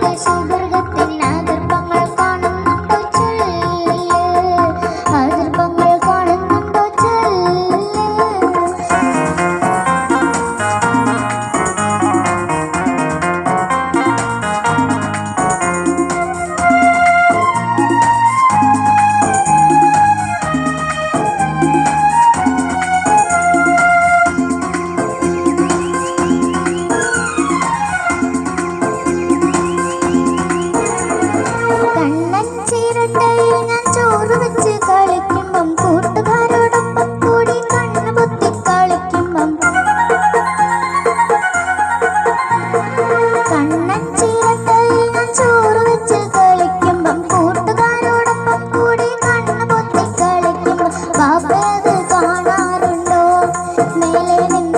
Eu sou Kannan ചിരട്ടയിൽ ഞാൻ ചോറ് വെച്ച് കളിക്കുമ്പം കൂട്ടുകാരോടൊപ്പം കൂടി കണ്ണു പൊത്തി കളിക്കുമ്പം. കണ്ണൻ ചിരട്ടയിൽ ഞാൻ ചോറ് വെച്ച് കളിക്കുമ്പം കൂട്ടുകാരോടൊപ്പം കൂടി കണ്ണു പൊത്തി മേലെ നിന്ന്